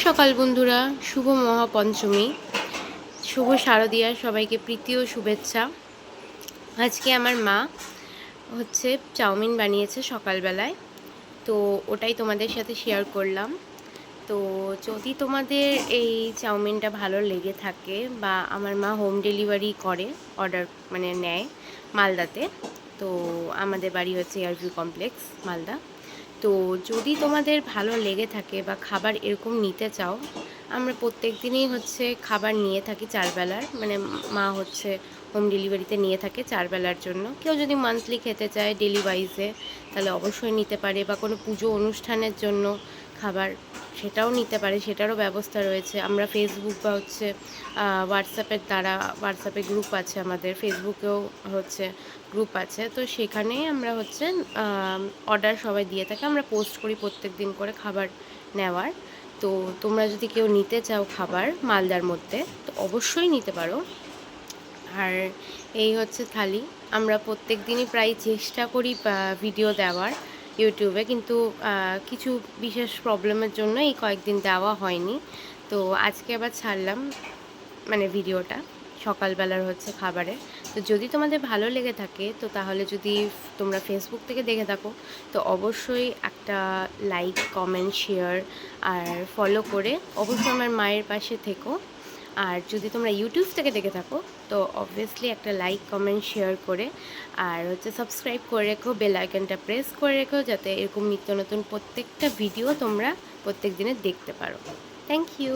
সকাল বন্ধুরা, শুভ মহাপঞ্চমী, শুভ শারদীয়ার সবাইকে প্রীতি ও শুভেচ্ছা। আজকে আমার মা হচ্ছে চাউমিন বানিয়েছে সকালবেলায়, তো ওটাই তোমাদের সাথে শেয়ার করলাম। তো যদি তোমাদের এই চাউমিনটা ভালো লেগে থাকে বা আমার মা হোম ডেলিভারি করে অর্ডার মানে নেয় মালদাতে, তো আমাদের বাড়ি হচ্ছে এয়ারভিউ কমপ্লেক্স মালদা। তো যদি তোমাদের ভালো লেগে থাকে বা খাবার এরকম নিতে চাও, আমরা প্রত্যেক দিনই হচ্ছে খাবার নিয়ে থাকি চারবেলার। মানে মা হচ্ছে হোম ডেলিভারিতে নিয়ে থাকে চারবেলার জন্য। কেউ যদি মান্থলি খেতে চায় ডেলি ওয়াইজে তাহলে অবশ্যই নিতে পারে বা কোনো পুজো অনুষ্ঠানের জন্য খাবার সেটাও নিতে পারে, সেটারও ব্যবস্থা রয়েছে। আমরা ফেসবুক বা হচ্ছে হোয়াটসঅ্যাপের দ্বারা হোয়াটসঅ্যাপে গ্রুপ আছে আমাদের ফেসবুকেও হচ্ছে গ্রুপ আছে। তো সেখানেই আমরা হচ্ছে অর্ডার সবাই দিয়ে থাকি। আমরা পোস্ট করি প্রত্যেক দিন করে খাবার নেওয়ার। তো তোমরা যদি কেউ নিতে চাও খাবার মালদার মধ্যে, তো অবশ্যই নিতে পারো। আর এই হচ্ছে থালি। আমরা প্রত্যেক দিনই প্রায় চেষ্টা করি ভিডিও দেওয়ার। ইউটিউবে কিন্তু কিছু বিশেষ প্রবলেমের জন্য এই কয়েকদিন দেওয়া হয়নি। তো আজকে আবার ছাড়লাম মানে ভিডিওটা সকালবেলার হচ্ছে খাবারে তো যদি তোমাদের ভালো লেগে থাকে, তো তাহলে যদি তোমরা ফেসবুক থেকে দেখে থাকো, তো অবশ্যই একটা লাইক কমেন্ট শেয়ার আর ফলো করে অবশ্যই আমার মায়ের পাশে থেকো। আর যদি তোমরা ইউটিউব থেকে দেখে থাকো, তো অবভিয়াসলি একটা লাইক কমেন্ট শেয়ার করে। আর হচ্ছে সাবস্ক্রাইব করে রেখো বেল আইকনটা প্রেস করে রেখো, যাতে এরকম নিত্য নতুন প্রত্যেকটা ভিডিও তোমরা প্রত্যেক দিনে দেখতে পারো। Thank you